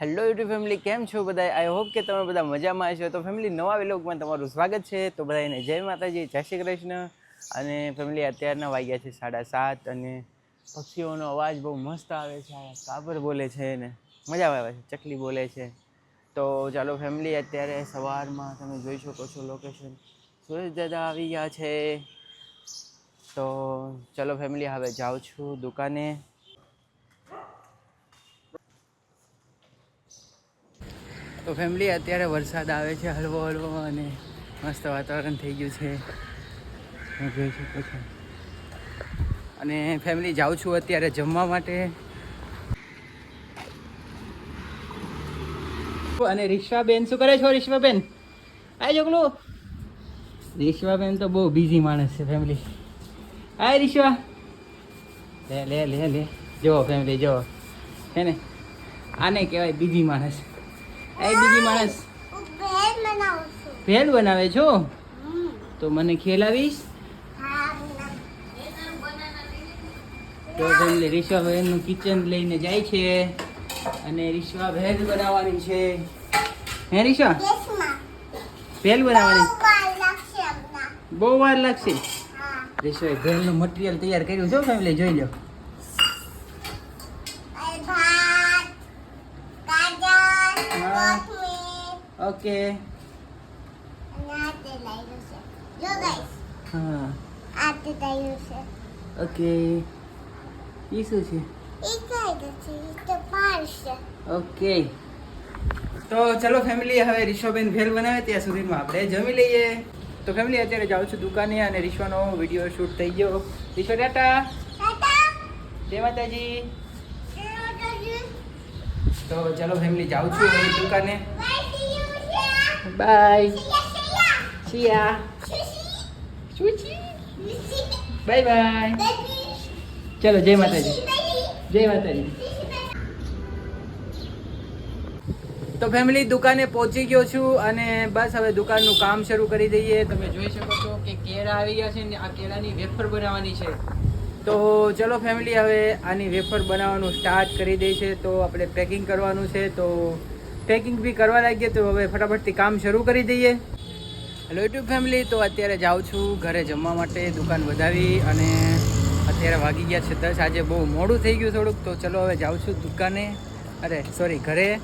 Hello YouTube family કેમ છો બધા આઈ હોપ કે તમે બધા મજામાં આવશો તો ફેમિલી નવા વિલોગમાં તમારું સ્વાગત છે. તો બધાને જય માતાજી, જય શ્રી કૃષ્ણ. અને ફેમિલી અત્યારના વાગ્યા છે સાડા સાત અને પક્ષીઓનો અવાજ બહુ મસ્ત આવે છે. કાબર બોલે છે ને. મજા આવે છે, ચકલી બોલે છે. તો ચાલો ફેમિલી અત્યારે સવારમાં તમે જોઈ શકો છો લોકેશન સુરેશ દાદા આવી ગયા છે. તો ચલો ફેમિલી હવે જાઉં છું દુકાને. તો ફેમિલી અત્યારે વરસાદ આવે છે હળવો હળવો અને મસ્ત વાતાવરણ થઈ ગયું છે. જોઈ શકો છો. અને ફેમિલી જાઉં છું અત્યારે જમવા માટે. અને રિશ્વાબેન, શું કરે છો રિશ્વાબેન? આ જોગલું. રિશ્વાબેન તો બહુ બિઝી માણસ છે ફેમિલી આય રિશ્વા. લે લે લે લે. જુઓ ફેમિલી જુઓ. છે ને? આને કહેવાય બીજી માણસ. એ બીજી માણસ. ભેલ બનાવે છો. તો મને ખેલાવીશ. તો ફેમિલી રિશ્વાબેનનું કિચન લઈને જાય છે. અને રિશ્વા ભેલ બનાવવાની છે. હે રિશ્વા ભેલ બનાવવાની. બહુ વાર લાગશે રિશ્વાએ ભેલનું મટીરિયલ તૈયાર કર્યું. છે ફેમિલી જોઈ લો. ઓકે હા ઓકે ઈ શું છે? ઓકે તો ચલો ફેમિલી હવે રિશ્વાબેન ભેલ બનાવે ત્યાં સુધીમાં આપણે જમી લઈએ. તો ફેમિલી અત્યારે જાઉં છું દુકાને અને રિશ્વાનો વીડિયો શૂટ થઈ ગયો. રિશો ટાટા. જય માતાજી. તો ચલો ફેમિલી જાઉં છું હવે દુકાને. બાય શિયા સુચી બાય બાય ચલો જય માતાજી જય માતાજી તો ફેમિલી દુકાને પહોંચી ગયો છું અને બસ હવે દુકાનનું કામ શરૂ કરી દઈએ. તમે જોઈ શકો છો કે કેળા આવી ગયા છે ને આ કેળાની વેફર બનાવવાની છે. તો ચલો ફેમિલી હવે આની વેફર બનાવવાનું સ્ટાર્ટ કરી દઈ છે. તો આપણે પેકિંગ કરવાનું છે. તો પેકિંગ બી કરવા લાગીએ તો હવે ફટાફટથી કામ શરૂ કરી દઈએ. હેલો યુટ્યુબ ફેમિલી તો અત્યારે જાઉં છું ઘરે જમવા માટે, દુકાન વધાવી અને અત્યારે વાગી ગયા છે દસ. આજે બહુ મોડું થઈ ગયું થોડુંક. તો ચલો હવે જાઉં છું દુકાને. અરે સોરી ઘરે.